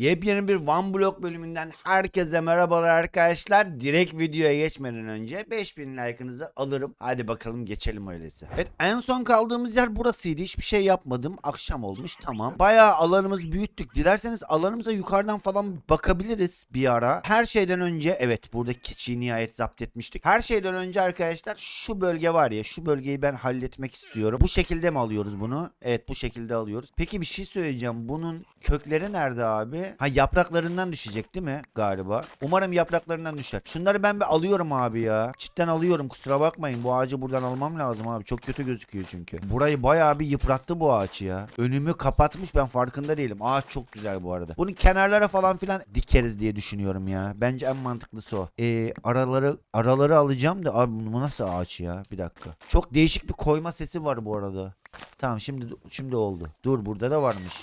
Yepyeni bir One Block bölümünden herkese merhabalar arkadaşlar. Direkt videoya geçmeden önce 5000 like'ınızı alırım. Hadi bakalım geçelim öyleyse. Evet en son kaldığımız yer burasıydı. Hiçbir şey yapmadım. Akşam olmuş tamam. Bayağı alanımız büyüttük. Dilerseniz alanımıza yukarıdan falan bakabiliriz bir ara. Her şeyden önce evet buradaki keçiyi nihayet zapt etmiştik. Her şeyden önce arkadaşlar şu bölge var ya şu bölgeyi ben halletmek istiyorum. Bu şekilde mi alıyoruz bunu? Evet bu şekilde alıyoruz. Peki bir şey söyleyeceğim. Bunun kökleri nerede abi? Ha yapraklarından düşecek değil mi? Galiba. Umarım yapraklarından düşer. Şunları ben bir alıyorum abi ya. Cidden alıyorum kusura bakmayın. Bu ağacı buradan almam lazım abi. Çok kötü gözüküyor çünkü. Burayı bayağı bir yıprattı bu ağaç ya. Önümü kapatmış ben farkında değilim. Ağaç çok güzel bu arada. Bunun kenarlara falan filan dikeriz diye düşünüyorum ya. Bence en mantıklısı o. Ee, araları araları alacağım da abi bu nasıl ağaç ya? Bir dakika. Çok değişik bir koyma sesi var bu arada. Tamam şimdi şimdi oldu. Dur burada da varmış.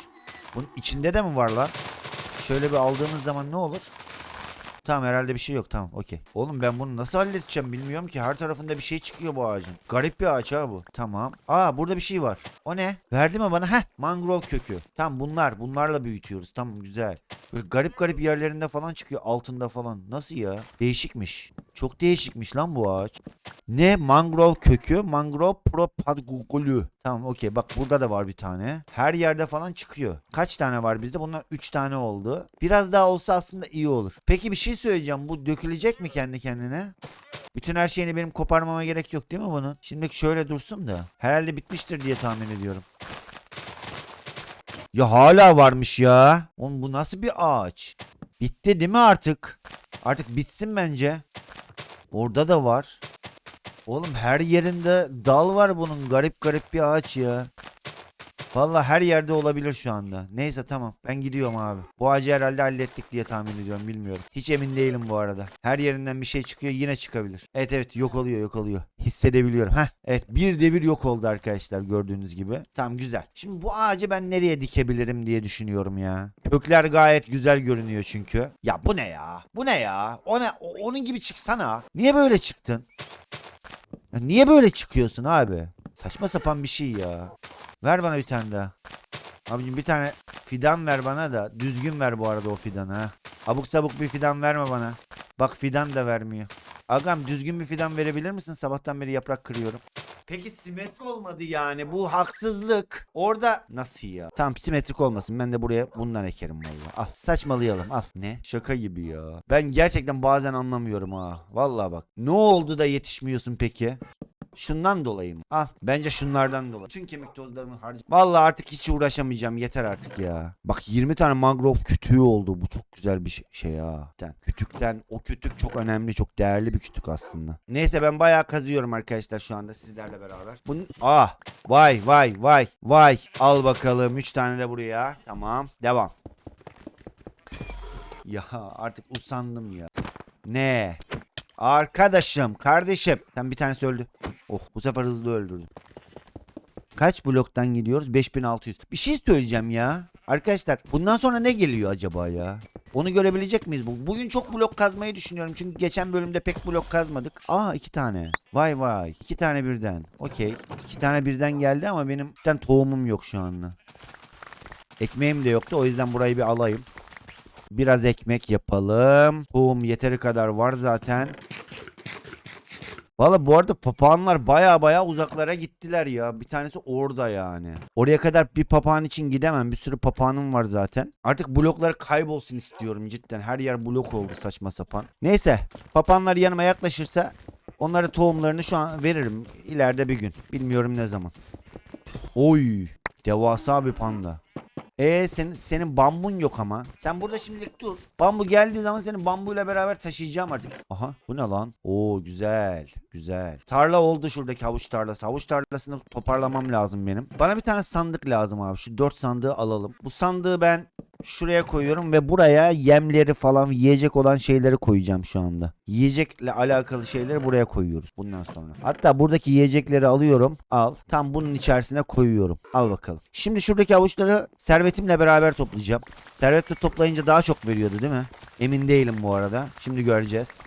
Bunun içinde de mi var lan? Şöyle bir aldığımız zaman ne olur? Tamam herhalde bir şey yok tamam okey. Oğlum ben bunu nasıl halledeceğim bilmiyorum ki. Her tarafında bir şey çıkıyor bu ağacın. Garip bir ağaç ha bu. Tamam. Aa burada bir şey var. O ne? Verdi mi bana? Heh mangrove kökü. Tamam bunlar. Bunlarla büyütüyoruz. Tamam güzel. Böyle garip garip yerlerinde falan çıkıyor. Altında falan. Nasıl ya? Değişikmiş. Çok değişikmiş lan bu ağaç. Ne? Mangrove kökü. Mangrove propagulü. Tamam okey. Bak burada da var bir tane. Her yerde falan çıkıyor. Kaç tane var bizde? Bunlar 3 tane oldu. Biraz daha olsa aslında iyi olur. Peki bir şey söyleyeceğim. Bu dökülecek mi kendi kendine? Bütün her şeyini benim koparmama gerek yok değil mi bunun? Şimdi şöyle dursun da. Herhalde bitmiştir diye tahmin ediyorum. Ya hala varmış ya. Oğlum bu nasıl bir ağaç? Bitti değil mi artık? Artık bitsin bence. Orada da var. Oğlum her yerinde dal var bunun. Garip garip bir ağaç ya. Valla her yerde olabilir şu anda. Neyse tamam. Ben gidiyorum abi. Bu ağacı herhalde hallettik diye tahmin ediyorum. Bilmiyorum. Hiç emin değilim bu arada. Her yerinden bir şey çıkıyor. Yine çıkabilir. Evet evet yok oluyor yok oluyor. Hissedebiliyorum. Heh. Evet bir devir yok oldu arkadaşlar gördüğünüz gibi. Tamam güzel. Şimdi bu ağacı ben nereye dikebilirim diye düşünüyorum ya. Kökler gayet güzel görünüyor çünkü. Ya bu ne ya? Bu ne ya? O ne? O- onun gibi çıksana. Niye böyle çıktın? Niye böyle çıkıyorsun abi? Saçma sapan bir şey ya. Ver bana bir tane daha. Abicim bir tane fidan ver bana da. Düzgün ver bu arada o fidanı ha. Abuk sabuk bir fidan verme bana. Bak fidan da vermiyor. Agam düzgün bir fidan verebilir misin? Sabahtan beri yaprak kırıyorum. Peki simetrik olmadı yani. Bu haksızlık. Orada nasıl ya? Tamam simetrik olmasın. Ben de buraya bundan ekerim vallahi. Al saçmalayalım. Al. Ne? Şaka gibi ya. Ben gerçekten bazen anlamıyorum ha. Vallahi bak. Ne oldu da yetişmiyorsun peki? Şundan dolayı mı? Al. Bence şunlardan dolayı. Tüm kemik tozlarımı harcı. Vallahi artık hiç uğraşamayacağım. Yeter artık ya. Bak 20 tane mangrove kütüğü oldu. Bu çok güzel bir şey, şey. Cidden. Kütükten o kütük çok önemli. Çok değerli bir kütük aslında. Neyse ben bayağı kazıyorum arkadaşlar şu anda sizlerle beraber. Bunun... Ah. Vay vay vay vay. Al bakalım. 3 tane de buraya. Tamam. Devam. Ya artık usandım ya. Ne? Arkadaşım, kardeşim. Sen bir tanesi öldü. Oh bu sefer hızlı öldürdüm. Kaç bloktan gidiyoruz? 5600. Bir şey söyleyeceğim ya. Arkadaşlar bundan sonra ne geliyor acaba ya? Onu görebilecek miyiz? bu? Bugün çok blok kazmayı düşünüyorum. Çünkü geçen bölümde pek blok kazmadık. Aa iki tane. Vay vay. iki tane birden. Okey. İki tane birden geldi ama benim bir tohumum yok şu anda. Ekmeğim de yoktu. O yüzden burayı bir alayım. Biraz ekmek yapalım. Tohum yeteri kadar var zaten. Valla bu arada papağanlar baya baya uzaklara gittiler ya. Bir tanesi orada yani. Oraya kadar bir papağan için gidemem. Bir sürü papağanım var zaten. Artık bloklar kaybolsun istiyorum cidden. Her yer blok oldu saçma sapan. Neyse. Papağanlar yanıma yaklaşırsa onlara tohumlarını şu an veririm. İleride bir gün. Bilmiyorum ne zaman. Oy. Devasa bir panda. E senin senin bambun yok ama. Sen burada şimdilik dur. Bambu geldiği zaman seni bambuyla beraber taşıyacağım artık. Aha bu ne lan? Oo güzel. Güzel. Tarla oldu şuradaki havuç tarlası. Havuç tarlasını toparlamam lazım benim. Bana bir tane sandık lazım abi. Şu dört sandığı alalım. Bu sandığı ben şuraya koyuyorum ve buraya yemleri falan yiyecek olan şeyleri koyacağım şu anda. Yiyecekle alakalı şeyleri buraya koyuyoruz bundan sonra. Hatta buradaki yiyecekleri alıyorum. Al. Tam bunun içerisine koyuyorum. Al bakalım. Şimdi şuradaki avuçları servetimle beraber toplayacağım. Servetle toplayınca daha çok veriyordu değil mi? Emin değilim bu arada. Şimdi göreceğiz.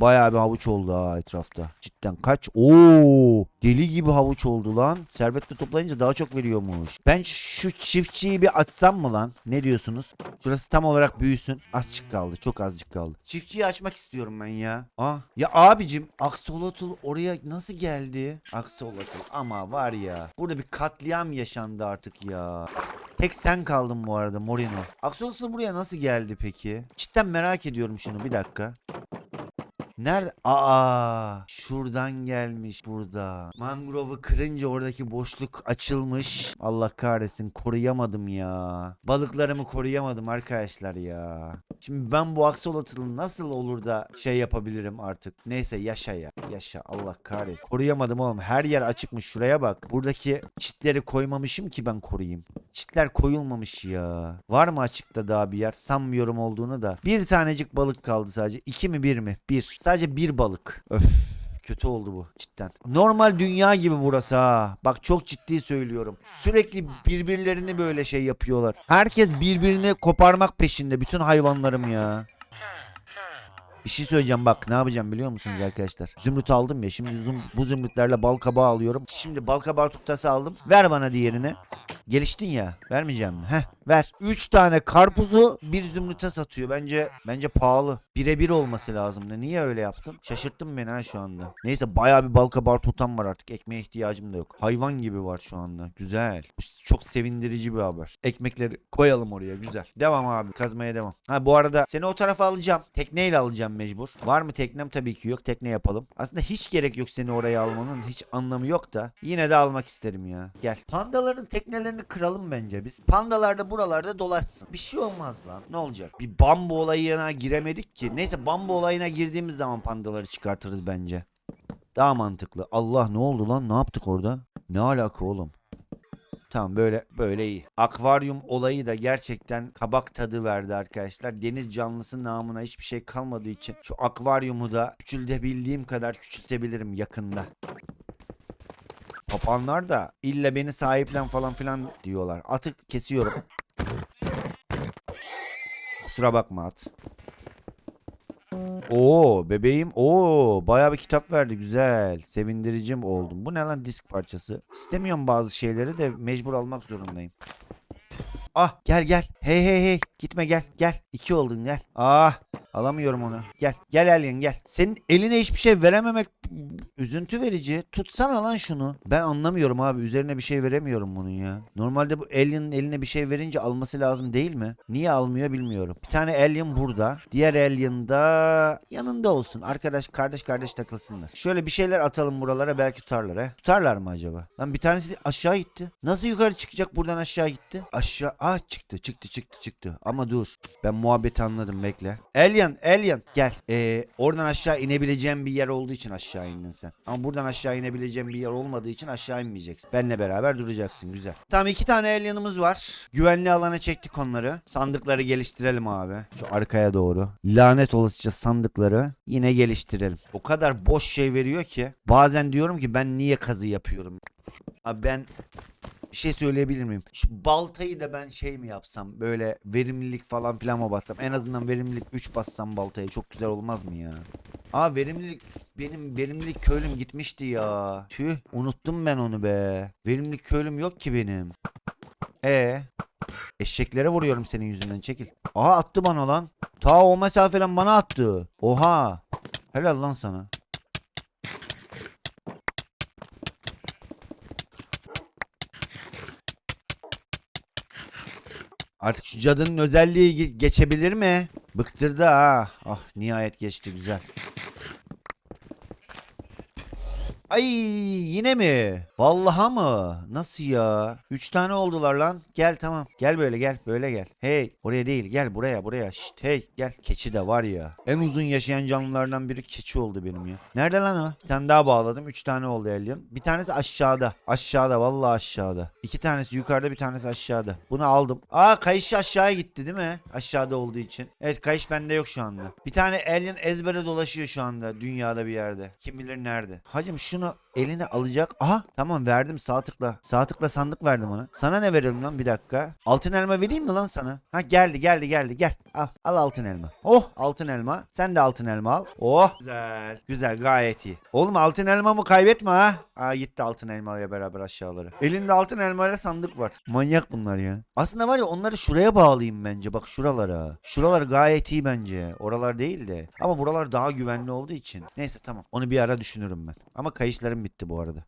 Bayağı bir havuç oldu ha etrafta. Cidden kaç? Oo, deli gibi havuç oldu lan. Servetle toplayınca daha çok veriyormuş. Ben şu çiftçiyi bir açsam mı lan? Ne diyorsunuz? Şurası tam olarak büyüsün. Azıcık kaldı. Çok azıcık kaldı. Çiftçiyi açmak istiyorum ben ya. Ah, ya abicim Axolotl oraya nasıl geldi? Axolotl ama var ya. Burada bir katliam yaşandı artık ya. Tek sen kaldın bu arada Morino. Axolotl buraya nasıl geldi peki? Cidden merak ediyorum şunu bir dakika. Nerede? Aa, şuradan gelmiş burada. Mangrove'u kırınca oradaki boşluk açılmış. Allah kahretsin koruyamadım ya. Balıklarımı koruyamadım arkadaşlar ya. Şimdi ben bu aksolotl'ı nasıl olur da şey yapabilirim artık. Neyse yaşa ya. Yaşa Allah kahretsin. Koruyamadım oğlum. Her yer açıkmış. Şuraya bak. Buradaki çitleri koymamışım ki ben koruyayım. Çitler koyulmamış ya. Var mı açıkta daha bir yer? Sanmıyorum olduğunu da. Bir tanecik balık kaldı sadece. İki mi bir mi? Bir. Sadece bir balık. Öf. Kötü oldu bu cidden. Normal dünya gibi burası ha. Bak çok ciddi söylüyorum. Sürekli birbirlerini böyle şey yapıyorlar. Herkes birbirini koparmak peşinde. Bütün hayvanlarım ya. Bir şey söyleyeceğim bak ne yapacağım biliyor musunuz arkadaşlar? Zümrüt aldım ya şimdi züm- bu zümrütlerle bal kabağı alıyorum. Şimdi bal kabağı tuktası aldım. Ver bana diğerini. Geliştin ya. Vermeyeceğim mi? Heh ver. 3 tane karpuzu bir zümrüte satıyor. Bence bence pahalı. Birebir olması lazımdı. Niye öyle yaptın? Şaşırttın beni ha şu anda. Neyse bayağı bir bal kabağı tutan var artık. Ekmeğe ihtiyacım da yok. Hayvan gibi var şu anda. Güzel. Çok sevindirici bir haber. Ekmekleri koyalım oraya. Güzel. Devam abi. Kazmaya devam. Ha bu arada seni o tarafa alacağım. Tekneyle alacağım mecbur. Var mı teknem? Tabii ki yok. Tekne yapalım. Aslında hiç gerek yok seni oraya almanın. Hiç anlamı yok da. Yine de almak isterim ya. Gel. Pandaların teknelerini kıralım bence biz. Pandalar da buralarda dolaşsın. Bir şey olmaz lan. Ne olacak? Bir bambu olayına giremedik ki. Neyse bambu olayına girdiğimiz zaman pandaları çıkartırız bence. Daha mantıklı. Allah ne oldu lan? Ne yaptık orada? Ne alaka oğlum? Tamam böyle böyle iyi. Akvaryum olayı da gerçekten kabak tadı verdi arkadaşlar. Deniz canlısı namına hiçbir şey kalmadığı için şu akvaryumu da küçültebildiğim kadar küçültebilirim yakında. Papanlar da illa beni sahiplen falan filan diyorlar. Atık kesiyorum. Kusura bakma at. Oo bebeğim. Oo bayağı bir kitap verdi güzel. Sevindiricim oldum. Bu ne lan disk parçası? İstemiyorum bazı şeyleri de mecbur almak zorundayım. Ah gel gel. Hey hey hey. Gitme gel gel. İki oldun gel. Ah alamıyorum onu. Gel gel Alien gel. Senin eline hiçbir şey verememek üzüntü verici. Tutsana lan şunu. Ben anlamıyorum abi. Üzerine bir şey veremiyorum bunun ya. Normalde bu Alien'ın eline bir şey verince alması lazım değil mi? Niye almıyor bilmiyorum. Bir tane Alien burada. Diğer Alien da yanında olsun. Arkadaş kardeş kardeş takılsınlar. Şöyle bir şeyler atalım buralara belki tutarlar he. Tutarlar mı acaba? Lan bir tanesi aşağı gitti. Nasıl yukarı çıkacak buradan aşağı gitti? Aşağı ah çıktı çıktı çıktı çıktı. Ama dur. Ben muhabbeti anladım bekle. Alien Alien gel. Ee, oradan aşağı inebileceğim bir yer olduğu için aşağı indin sen. Ama buradan aşağı inebileceğim bir yer olmadığı için aşağı inmeyeceksin. Benle beraber duracaksın güzel. Tamam iki tane alien'ımız var. Güvenli alana çektik onları. Sandıkları geliştirelim abi. Şu arkaya doğru. Lanet olasıca sandıkları yine geliştirelim. O kadar boş şey veriyor ki. Bazen diyorum ki ben niye kazı yapıyorum? Abi ben bir şey söyleyebilir miyim? Şu baltayı da ben şey mi yapsam böyle verimlilik falan filan mı bassam? En azından verimlilik 3 bassam baltaya çok güzel olmaz mı ya? Aa verimlilik benim verimlilik köylüm gitmişti ya. Tüh unuttum ben onu be. Verimlilik köylüm yok ki benim. E Eşeklere vuruyorum senin yüzünden çekil. Aha attı bana lan. Ta o mesafeden bana attı. Oha. Helal lan sana. Artık şu cadının özelliği ge- geçebilir mi? Bıktırdı ha. Ah nihayet geçti güzel. Ay yine mi? Vallaha mı? Nasıl ya? Üç tane oldular lan. Gel tamam. Gel böyle gel. Böyle gel. Hey oraya değil gel buraya buraya. Şşt hey gel. Keçi de var ya. En uzun yaşayan canlılardan biri keçi oldu benim ya. Nerede lan o? Bir tane daha bağladım. Üç tane oldu Alien. Bir tanesi aşağıda. Aşağıda vallahi aşağıda. İki tanesi yukarıda bir tanesi aşağıda. Bunu aldım. Aa kayış aşağıya gitti değil mi? Aşağıda olduğu için. Evet kayış bende yok şu anda. Bir tane Alien ezbere dolaşıyor şu anda dünyada bir yerde. Kim bilir nerede. Hacım şu şunu eline alacak. Aha tamam verdim sağ tıkla. Sağ tıkla sandık verdim ona. Sana ne verelim lan bir dakika. Altın elma vereyim mi lan sana? Ha geldi geldi geldi gel. Al al altın elma. Oh altın elma. Sen de altın elma al. Oh güzel. Güzel gayet iyi. Oğlum altın elmamı kaybetme ha. Aa gitti altın elmayla beraber aşağılara. Elinde altın elmayla sandık var. Manyak bunlar ya. Aslında var ya onları şuraya bağlayayım bence. Bak şuralara. Şuralar gayet iyi bence. Oralar değil de. Ama buralar daha güvenli olduğu için. Neyse tamam. Onu bir ara düşünürüm ben. Ama kayışlarım bitti bu arada.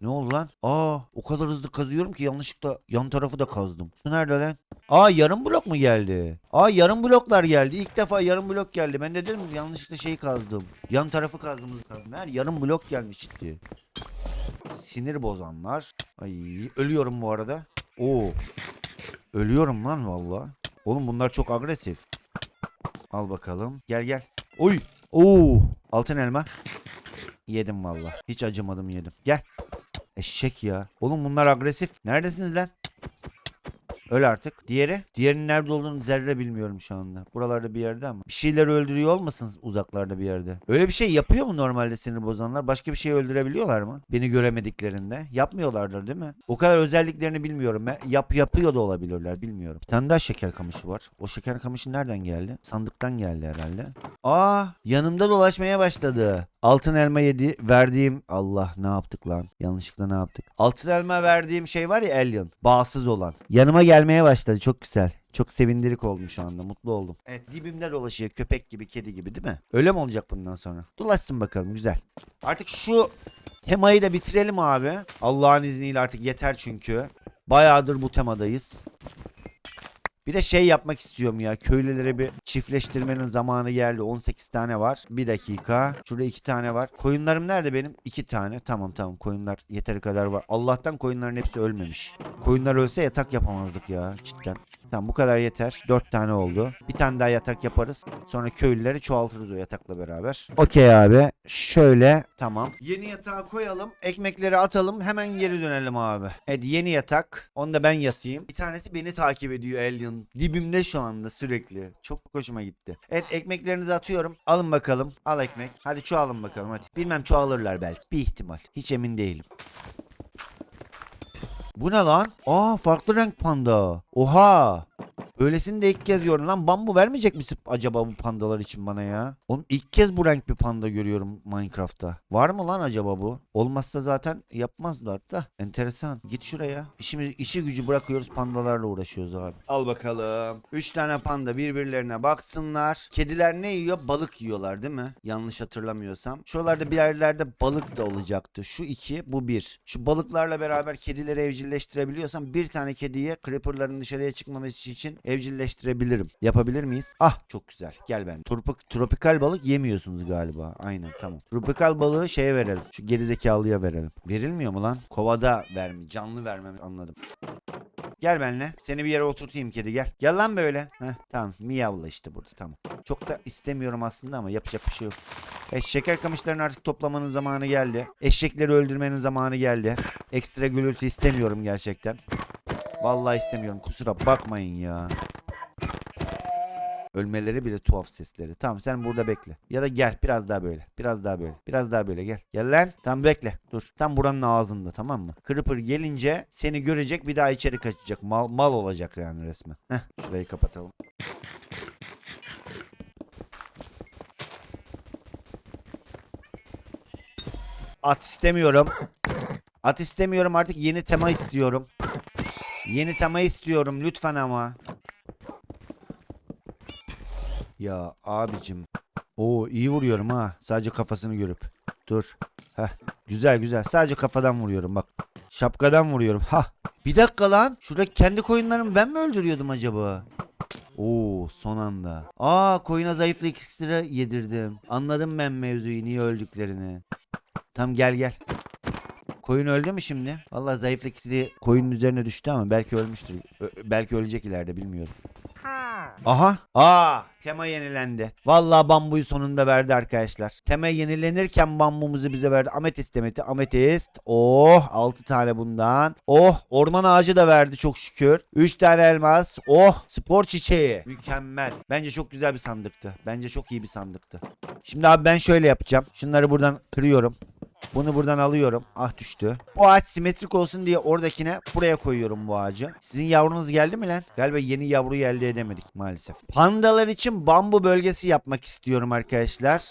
Ne oldu lan? Aa o kadar hızlı kazıyorum ki yanlışlıkla yan tarafı da kazdım. Su nerede lan? Aa yarım blok mu geldi? Aa yarım bloklar geldi. İlk defa yarım blok geldi. Ben de dedim yanlışlıkla şeyi kazdım. Yan tarafı kazdığımızı kazdım. Her yarım blok gelmişti. Sinir bozanlar. Ay ölüyorum bu arada. Oo. Ölüyorum lan valla. Oğlum bunlar çok agresif. Al bakalım. Gel gel. Oy. Oo. Altın elma. Yedim valla. Hiç acımadım yedim. Gel. Eşek ya. Oğlum bunlar agresif. Neredesiniz lan? Öl artık. Diğeri? Diğerinin nerede olduğunu zerre bilmiyorum şu anda. Buralarda bir yerde ama. Bir şeyleri öldürüyor olmasın uzaklarda bir yerde. Öyle bir şey yapıyor mu normalde sinir bozanlar? Başka bir şey öldürebiliyorlar mı? Beni göremediklerinde. Yapmıyorlardır değil mi? O kadar özelliklerini bilmiyorum. Yap yapıyor da olabilirler bilmiyorum. Bir tane daha şeker kamışı var. O şeker kamışı nereden geldi? Sandıktan geldi herhalde. Aa yanımda dolaşmaya başladı. Altın elma yedi verdiğim Allah ne yaptık lan? Yanlışlıkla ne yaptık? Altın elma verdiğim şey var ya Alien. Bağsız olan. Yanıma gelmeye başladı. Çok güzel. Çok sevindirik oldum şu anda. Mutlu oldum. Evet dibimde dolaşıyor. Köpek gibi, kedi gibi değil mi? Öyle mi olacak bundan sonra? Dolaşsın bakalım. Güzel. Artık şu temayı da bitirelim abi. Allah'ın izniyle artık yeter çünkü. Bayağıdır bu temadayız. Bir de şey yapmak istiyorum ya. Köylülere bir çiftleştirmenin zamanı geldi. 18 tane var. Bir dakika. Şurada 2 tane var. Koyunlarım nerede benim? 2 tane. Tamam tamam koyunlar yeteri kadar var. Allah'tan koyunların hepsi ölmemiş. Koyunlar ölse yatak yapamazdık ya cidden. Tamam bu kadar yeter. 4 tane oldu. Bir tane daha yatak yaparız. Sonra köylüleri çoğaltırız o yatakla beraber. Okey abi. Şöyle tamam. Yeni yatağı koyalım. Ekmekleri atalım. Hemen geri dönelim abi. Evet yeni yatak. Onda ben yatayım. Bir tanesi beni takip ediyor Alien. Dibimde şu anda sürekli. Çok hoşuma gitti. Evet ekmeklerinizi atıyorum. Alın bakalım. Al ekmek. Hadi çoğalın bakalım hadi. Bilmem çoğalırlar belki. Bir ihtimal. Hiç emin değilim. Bu ne lan? Aa farklı renk panda. Oha. Öylesini de ilk kez görüyorum lan. Bambu vermeyecek misin acaba bu pandalar için bana ya? Oğlum ilk kez bu renk bir panda görüyorum Minecraft'ta. Var mı lan acaba bu? Olmazsa zaten yapmazlar da. Enteresan. Git şuraya. İşimi, işi gücü bırakıyoruz pandalarla uğraşıyoruz abi. Al bakalım. 3 tane panda birbirlerine baksınlar. Kediler ne yiyor? Balık yiyorlar değil mi? Yanlış hatırlamıyorsam. Şuralarda bir yerlerde balık da olacaktı. Şu iki, bu bir. Şu balıklarla beraber kedileri evcilleştirebiliyorsam bir tane kediye creeperların dışarıya çıkmaması için evcilleştirebilirim. Yapabilir miyiz? Ah çok güzel. Gel ben. Tropik, tropikal balık yemiyorsunuz galiba. Aynen tamam. Tropikal balığı şeye verelim. Şu gerizekalıya verelim. Verilmiyor mu lan? Kovada verme. Canlı vermem anladım. Gel benimle. Seni bir yere oturtayım kedi gel. Gel böyle. Heh, tamam miyavla işte burada tamam. Çok da istemiyorum aslında ama yapacak bir şey yok. E, şeker kamışlarını artık toplamanın zamanı geldi. Eşekleri öldürmenin zamanı geldi. Ekstra gürültü istemiyorum gerçekten. Vallahi istemiyorum kusura bakmayın ya. Ölmeleri bile tuhaf sesleri. Tamam sen burada bekle. Ya da gel biraz daha böyle. Biraz daha böyle. Biraz daha böyle gel. Gel lan. Tamam bekle. Dur. Tam buranın ağzında tamam mı? Creeper gelince seni görecek bir daha içeri kaçacak. Mal, mal olacak yani resmen. Heh şurayı kapatalım. At istemiyorum. At istemiyorum artık yeni tema istiyorum. Yeni tema istiyorum lütfen ama. Ya abicim. Oo iyi vuruyorum ha. Sadece kafasını görüp. Dur. Heh. Güzel güzel. Sadece kafadan vuruyorum bak. Şapkadan vuruyorum. Ha. Bir dakika lan. Şurada kendi koyunlarımı ben mi öldürüyordum acaba? Oo son anda. Aa koyuna zayıflık iksiri yedirdim. Anladım ben mevzuyu niye öldüklerini. Tam gel gel. Koyun öldü mü şimdi? Vallahi zayıflık iksiri koyunun üzerine düştü ama belki ölmüştür. Ö- belki ölecek ileride bilmiyorum. Aha. Aa, tema yenilendi. Vallahi bambuyu sonunda verdi arkadaşlar. Tema yenilenirken bambumuzu bize verdi. Ametist demeti. Ametist. Oh, 6 tane bundan. Oh, orman ağacı da verdi çok şükür. 3 tane elmas. Oh, spor çiçeği. Mükemmel. Bence çok güzel bir sandıktı. Bence çok iyi bir sandıktı. Şimdi abi ben şöyle yapacağım. Şunları buradan kırıyorum. Bunu buradan alıyorum. Ah düştü. Bu ağaç simetrik olsun diye oradakine buraya koyuyorum bu ağacı. Sizin yavrunuz geldi mi lan? Galiba yeni yavru elde edemedik maalesef. Pandalar için bambu bölgesi yapmak istiyorum arkadaşlar.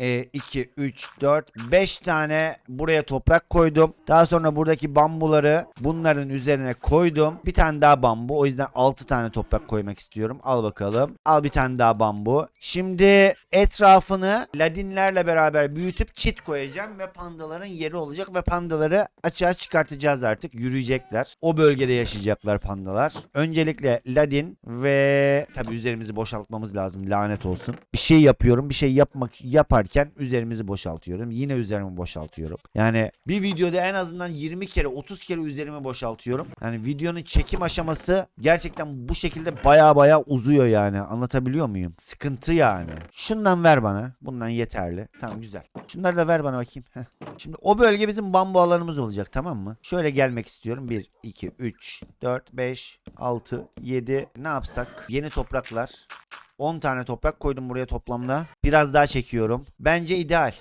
E, 2, 3, 4, 5 tane buraya toprak koydum. Daha sonra buradaki bambuları bunların üzerine koydum. Bir tane daha bambu. O yüzden 6 tane toprak koymak istiyorum. Al bakalım. Al bir tane daha bambu. Şimdi etrafını ladinlerle beraber büyütüp çit koyacağım ve pandaların yeri olacak ve pandaları açığa çıkartacağız artık. Yürüyecekler. O bölgede yaşayacaklar pandalar. Öncelikle ladin ve tabi üzerimizi boşaltmamız lazım. Lanet olsun. Bir şey yapıyorum. Bir şey yapmak yaparken üzerimizi boşaltıyorum. Yine üzerimi boşaltıyorum. Yani bir videoda en azından 20 kere 30 kere üzerimi boşaltıyorum. Yani videonun çekim aşaması gerçekten bu şekilde baya baya uzuyor yani. Anlatabiliyor muyum? Sıkıntı yani. Şundan ver bana. Bundan yeterli. Tamam güzel. Şunları da ver bana bakayım. Heh. Şimdi o bölge bizim bambu alanımız olacak tamam mı? Şöyle gelmek istiyorum. 1, 2, 3, 4, 5, 6, 7. Ne yapsak? Yeni topraklar. 10 tane toprak koydum buraya toplamda. Biraz daha çekiyorum. Bence ideal.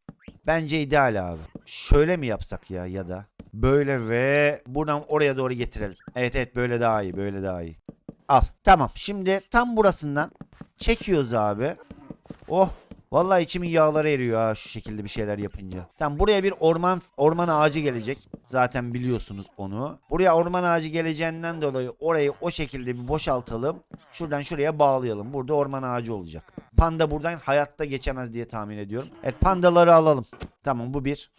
Bence ideal abi. Şöyle mi yapsak ya ya da? Böyle ve buradan oraya doğru getirelim. Evet evet böyle daha iyi. Böyle daha iyi. Al. Tamam. Şimdi tam burasından çekiyoruz abi. Oh. Vallahi içimin yağları eriyor ha şu şekilde bir şeyler yapınca. Tamam buraya bir orman orman ağacı gelecek. Zaten biliyorsunuz onu. Buraya orman ağacı geleceğinden dolayı orayı o şekilde bir boşaltalım. Şuradan şuraya bağlayalım. Burada orman ağacı olacak. Panda buradan hayatta geçemez diye tahmin ediyorum. Evet pandaları alalım. Tamam bu bir.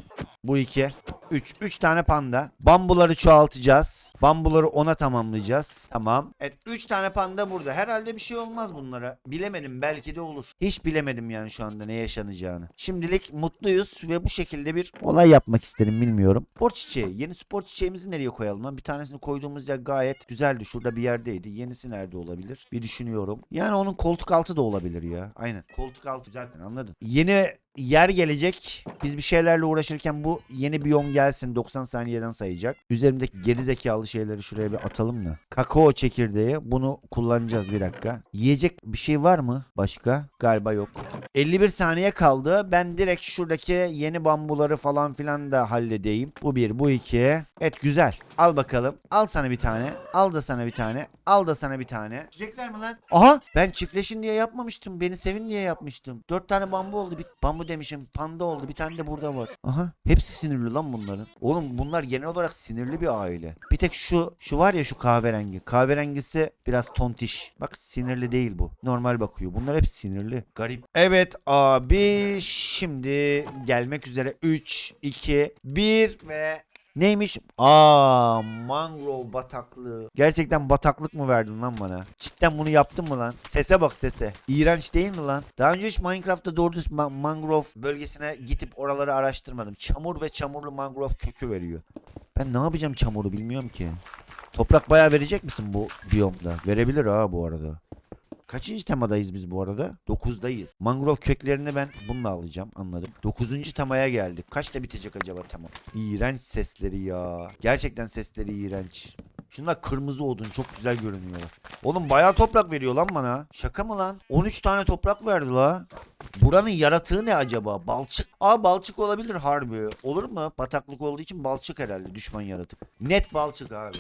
Bu iki. 3. 3 tane panda. Bambuları çoğaltacağız. Bambuları ona tamamlayacağız. Tamam. Evet 3 tane panda burada. Herhalde bir şey olmaz bunlara. Bilemedim. Belki de olur. Hiç bilemedim yani şu anda ne yaşanacağını. Şimdilik mutluyuz ve bu şekilde bir olay yapmak isterim bilmiyorum. Spor çiçeği. Yeni spor çiçeğimizi nereye koyalım? Bir tanesini koyduğumuz yer gayet güzeldi. Şurada bir yerdeydi. Yenisi nerede olabilir? Bir düşünüyorum. Yani onun koltuk altı da olabilir ya. Aynen. Koltuk altı zaten anladın. Yeni yer gelecek. Biz bir şeylerle uğraşırken bu yeni biyom gelsin 90 saniyeden sayacak. Üzerimdeki geri zekalı şeyleri şuraya bir atalım da. Kakao çekirdeği bunu kullanacağız bir dakika. Yiyecek bir şey var mı başka? Galiba yok. 51 saniye kaldı. Ben direkt şuradaki yeni bambuları falan filan da halledeyim. Bu bir, bu iki. Evet güzel. Al bakalım. Al sana bir tane. Al da sana bir tane. Al da sana bir tane. Çiçekler mi lan? Aha ben çiftleşin diye yapmamıştım. Beni sevin diye yapmıştım. Dört tane bambu oldu. Bir bambu demişim. Panda oldu. Bir tane de burada var. Aha. Hepsi sinirli lan bunların. Oğlum bunlar genel olarak sinirli bir aile. Bir tek şu şu var ya şu kahverengi. Kahverengisi biraz tontiş. Bak sinirli değil bu. Normal bakıyor. Bunlar hep sinirli. Garip. Evet abi şimdi gelmek üzere 3 2 1 ve Neymiş? Aa mangrove bataklığı. Gerçekten bataklık mı verdin lan bana? Cidden bunu yaptın mı lan? Sese bak sese. İğrenç değil mi lan? Daha önce hiç Minecraft'ta doğru düz ma- mangrove bölgesine gidip oraları araştırmadım. Çamur ve çamurlu mangrove kökü veriyor. Ben ne yapacağım çamuru bilmiyorum ki. Toprak bayağı verecek misin bu biyomda? Verebilir ha bu arada. Kaçıncı temadayız biz bu arada? 9'dayız. Mangrove köklerini ben bununla alacağım anladım. 9. temaya geldik. Kaçta bitecek acaba tamam. İğrenç sesleri ya. Gerçekten sesleri iğrenç. Şunlar kırmızı odun çok güzel görünüyorlar. Oğlum bayağı toprak veriyor lan bana. Şaka mı lan? 13 tane toprak verdi la. Buranın yaratığı ne acaba? Balçık. Aa balçık olabilir harbi. Olur mu? Bataklık olduğu için balçık herhalde düşman yaratık. Net balçık abi.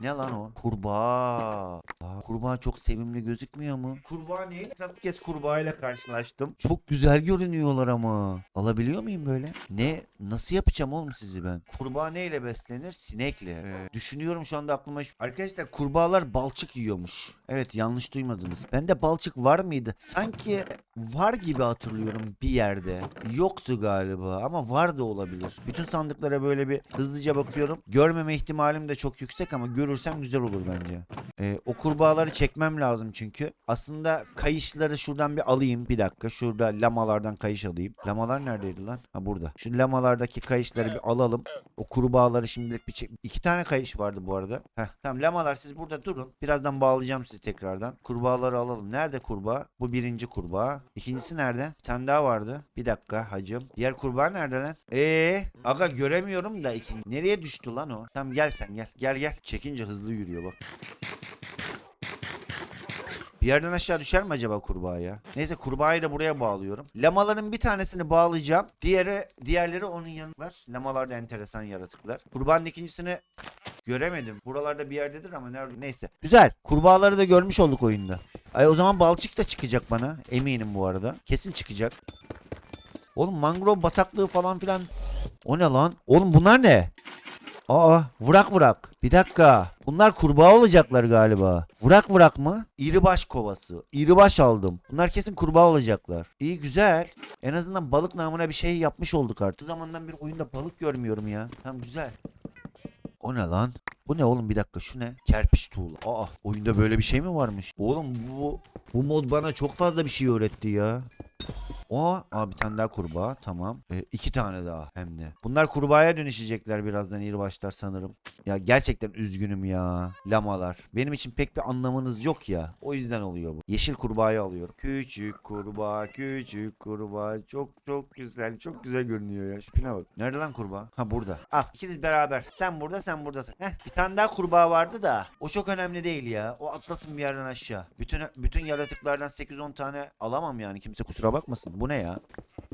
Ne lan o? Kurbağa. Aa, kurbağa çok sevimli gözükmüyor mu? Kurbağa ne? İlk kez kurbağa ile karşılaştım. Çok güzel görünüyorlar ama. Alabiliyor muyum böyle? Ne? Nasıl yapacağım oğlum sizi ben? Kurbağa neyle beslenir? Sinekle. Ee, düşünüyorum şu anda aklıma. Arkadaşlar kurbağalar balçık yiyormuş. Evet yanlış duymadınız. Bende balçık var mıydı? Sanki var gibi hatırlıyorum bir yerde. Yoktu galiba ama var da olabilir. Bütün sandıklara böyle bir hızlıca bakıyorum. Görmeme ihtimalim de çok yüksek ama görürsem güzel olur bence. Ee, o kurbağaları çekmem lazım çünkü. Aslında kayışları şuradan bir alayım. Bir dakika şurada lamalardan kayış alayım. Lamalar neredeydi lan? Ha burada. Şu lamalardaki kayışları bir alalım. O kurbağaları şimdilik bir çek. İki tane kayış vardı bu arada. Heh, tamam lamalar siz burada durun. Birazdan bağlayacağım sizi tekrardan. Kurbağaları alalım. Nerede kurbağa? Bu birinci kurbağa. İkincisi nerede? Bir tane daha vardı. Bir dakika hacım. Diğer kurbağa nerede lan? Eee? Aga göremiyorum da ikinci. Nereye düştü lan o? Tamam gel sen gel. Gel gel. Çekince hızlı yürüyor bak. Bir yerden aşağı düşer mi acaba kurbağa ya? Neyse kurbağayı da buraya bağlıyorum. Lamaların bir tanesini bağlayacağım. Diğeri diğerleri onun yanında. Lamalar da enteresan yaratıklar. Kurbağanın ikincisini göremedim. Buralarda bir yerdedir ama nerede? Neyse. Güzel. Kurbağaları da görmüş olduk oyunda. Ay o zaman balçık da çıkacak bana. Eminim bu arada. Kesin çıkacak. Oğlum mangrove bataklığı falan filan. O ne lan? Oğlum bunlar ne? Aa vırak vırak. Bir dakika. Bunlar kurbağa olacaklar galiba. Vırak vırak mı? İribaş kovası. İribaş aldım. Bunlar kesin kurbağa olacaklar. İyi güzel. En azından balık namına bir şey yapmış olduk artık. Bu zamandan bir oyunda balık görmüyorum ya. Tamam güzel. O ne lan? Bu ne oğlum bir dakika şu ne? Kerpiç tuğla. Aa oyunda böyle bir şey mi varmış? Oğlum bu bu mod bana çok fazla bir şey öğretti ya. O, aa bir tane daha kurbağa. Tamam. Ee, iki tane daha hem de. Bunlar kurbağaya dönüşecekler birazdan iyi başlar sanırım. Ya gerçekten üzgünüm ya. Lamalar. Benim için pek bir anlamınız yok ya. O yüzden oluyor bu. Yeşil kurbağayı alıyorum. Küçük kurbağa, küçük kurbağa. Çok çok güzel. Çok güzel görünüyor ya. Şuna bak. Nerede lan kurbağa? Ha burada. Al ikiniz beraber. Sen burada sen burada. Heh, bir tane daha kurbağa vardı da. O çok önemli değil ya. O atlasın bir yerden aşağı. Bütün bütün yaratıklardan 8-10 tane alamam yani. Kimse kusura bakmasın. Bu ne ya?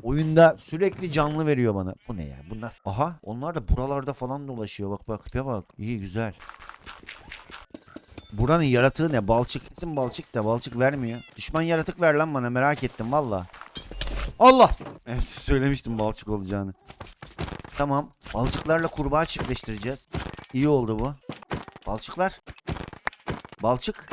Oyunda sürekli canlı veriyor bana. Bu ne ya? Bu nasıl? Aha onlar da buralarda falan dolaşıyor. Bak bak tipe bak. İyi güzel. Buranın yaratığı ne? Balçık. Kesin balçık da balçık vermiyor. Düşman yaratık ver lan bana merak ettim valla. Allah! Evet söylemiştim balçık olacağını. Tamam. Balçıklarla kurbağa çiftleştireceğiz. İyi oldu bu. Balçıklar. Balçık.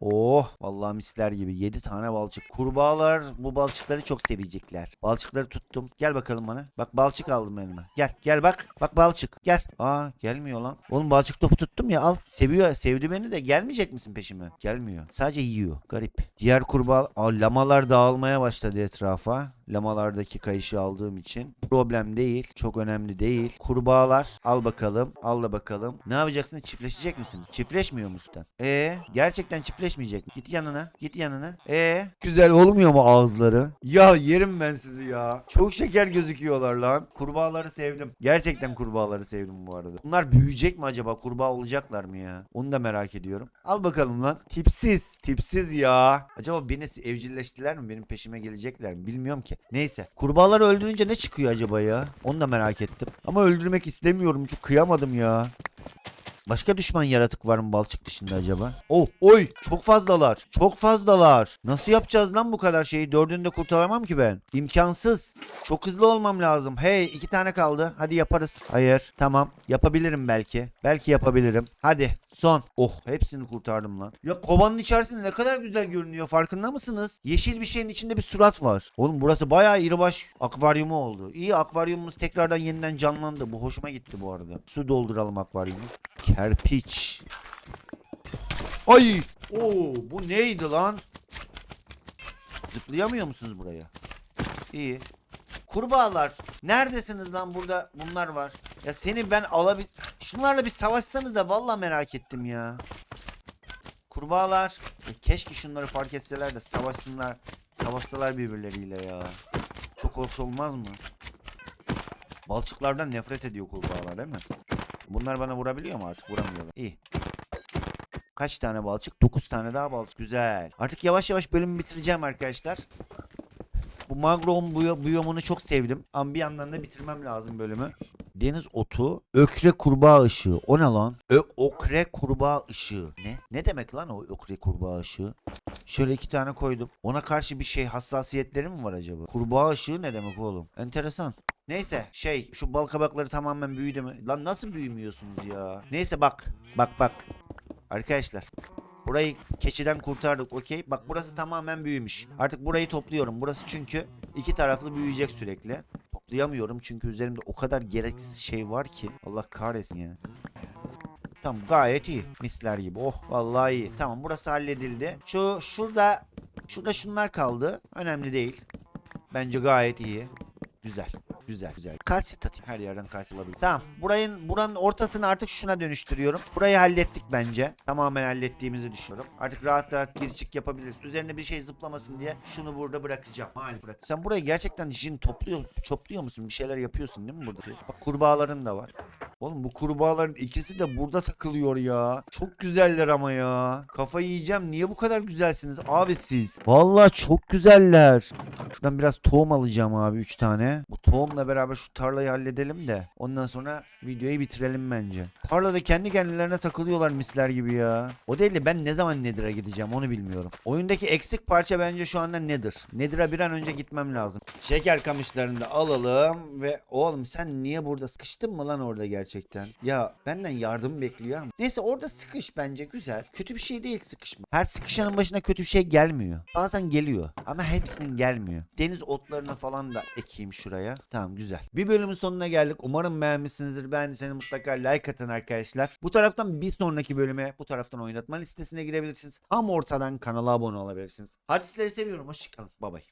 Oh vallahi misler gibi 7 tane balçık. Kurbağalar bu balçıkları çok sevecekler. Balçıkları tuttum. Gel bakalım bana. Bak balçık aldım elime. Gel gel bak. Bak balçık. Gel. Aa gelmiyor lan. Oğlum balçık topu tuttum ya al. Seviyor. Sevdi beni de gelmeyecek misin peşime? Gelmiyor. Sadece yiyor. Garip. Diğer kurbağa Aa, lamalar dağılmaya başladı etrafa. Lamalardaki kayışı aldığım için. Problem değil. Çok önemli değil. Kurbağalar al bakalım. Al da bakalım. Ne yapacaksın? Çiftleşecek misin? Çiftleşmiyor musun? Ee, gerçekten çiftleşmeyecek. Git yanına. Git yanına. Ee, güzel olmuyor mu ağızları? Ya yerim ben sizi ya. Çok şeker gözüküyorlar lan. Kurbağaları sevdim. Gerçekten kurbağaları sevdim bu arada. Bunlar büyüyecek mi acaba? Kurbağa olacaklar mı ya? Onu da merak ediyorum. Al bakalım lan. Tipsiz. Tipsiz ya. Acaba beni evcilleştiler mi? Benim peşime gelecekler mi? Bilmiyorum ki. Neyse. Kurbağaları öldürünce ne çıkıyor acaba ya? Onu da merak ettim. Ama öldürmek istemiyorum çünkü kıyamadım ya. Başka düşman yaratık var mı balçık dışında acaba? Oh oy çok fazlalar. Çok fazlalar. Nasıl yapacağız lan bu kadar şeyi? Dördünü de kurtaramam ki ben. İmkansız. Çok hızlı olmam lazım. Hey iki tane kaldı. Hadi yaparız. Hayır. Tamam. Yapabilirim belki. Belki yapabilirim. Hadi. Son. Oh hepsini kurtardım lan. Ya kovanın içerisinde ne kadar güzel görünüyor. Farkında mısınız? Yeşil bir şeyin içinde bir surat var. Oğlum burası bayağı iribaş akvaryumu oldu. İyi akvaryumumuz tekrardan yeniden canlandı. Bu hoşuma gitti bu arada. Su dolduralım akvaryumu. Kerpiç. Ay! Oo, bu neydi lan? Zıplayamıyor musunuz buraya? İyi. Kurbağalar. Neredesiniz lan burada? Bunlar var. Ya seni ben alabil... Şunlarla bir savaşsanız da vallahi merak ettim ya. Kurbağalar. Ya keşke şunları fark etseler de savaşsınlar. Savaşsalar birbirleriyle ya. Çok hoş olmaz mı? Balçıklardan nefret ediyor kurbağalar değil mi? Bunlar bana vurabiliyor mu artık? Vuramıyorlar. İyi. Kaç tane balçık? 9 tane daha balçık. Güzel. Artık yavaş yavaş bölümü bitireceğim arkadaşlar. Bu biyo- biyomunu çok sevdim. Ama bir yandan da bitirmem lazım bölümü. Deniz otu, ökre kurbağa ışığı. O ne lan? Ö okre kurbağa ışığı. Ne? Ne demek lan o ökre kurbağa ışığı? Şöyle iki tane koydum. Ona karşı bir şey hassasiyetleri mi var acaba? Kurbağa ışığı ne demek oğlum? Enteresan. Neyse şey şu bal kabakları tamamen büyüdü mü? Lan nasıl büyümüyorsunuz ya? Neyse bak. Bak bak. Arkadaşlar. Burayı keçiden kurtardık okey. Bak burası tamamen büyümüş. Artık burayı topluyorum. Burası çünkü iki taraflı büyüyecek sürekli. Toplayamıyorum çünkü üzerimde o kadar gereksiz şey var ki. Allah kahretsin ya. Tamam gayet iyi. Misler gibi. Oh vallahi iyi. Tamam burası halledildi. Şu şurada şurada şunlar kaldı. Önemli değil. Bence gayet iyi. Güzel. Güzel güzel. Kalsit atayım. Her yerden kalsit olabilir. Tamam. Burayın, buranın ortasını artık şuna dönüştürüyorum. Burayı hallettik bence. Tamamen hallettiğimizi düşünüyorum. Artık rahat rahat gir çık yapabiliriz. Üzerine bir şey zıplamasın diye şunu burada bırakacağım. Maalesef bırak. Sen burayı gerçekten jin topluyor, topluyor musun? Bir şeyler yapıyorsun değil mi burada? Bak kurbağaların da var. Oğlum bu kurbağaların ikisi de burada takılıyor ya. Çok güzeller ama ya. Kafayı yiyeceğim. Niye bu kadar güzelsiniz abi siz? Vallahi çok güzeller. Şuradan biraz tohum alacağım abi 3 tane. Bu tohumla beraber şu tarlayı halledelim de. Ondan sonra videoyu bitirelim bence. Tarlada kendi kendilerine takılıyorlar misler gibi ya. O değil de ben ne zaman Nether'a gideceğim onu bilmiyorum. Oyundaki eksik parça bence şu anda Nether. Nether'a bir an önce gitmem lazım. Şeker kamışlarını da alalım ve oğlum sen niye burada sıkıştın mı lan orada gerçekten? Ya benden yardım bekliyor ama. Neyse orada sıkış bence güzel. Kötü bir şey değil sıkışma. Her sıkışanın başına kötü bir şey gelmiyor. Bazen geliyor ama hepsinin gelmiyor. Deniz otlarını falan da ekeyim şuraya. Tamam güzel. Bir bölümün sonuna geldik. Umarım beğenmişsinizdir. Beğendiyseniz mutlaka like atın arkadaşlar. Bu taraftan bir sonraki bölüme bu taraftan oynatma listesine girebilirsiniz. Tam ortadan kanala abone olabilirsiniz. Hadi sizleri seviyorum. Hoşçakalın. Bay bay.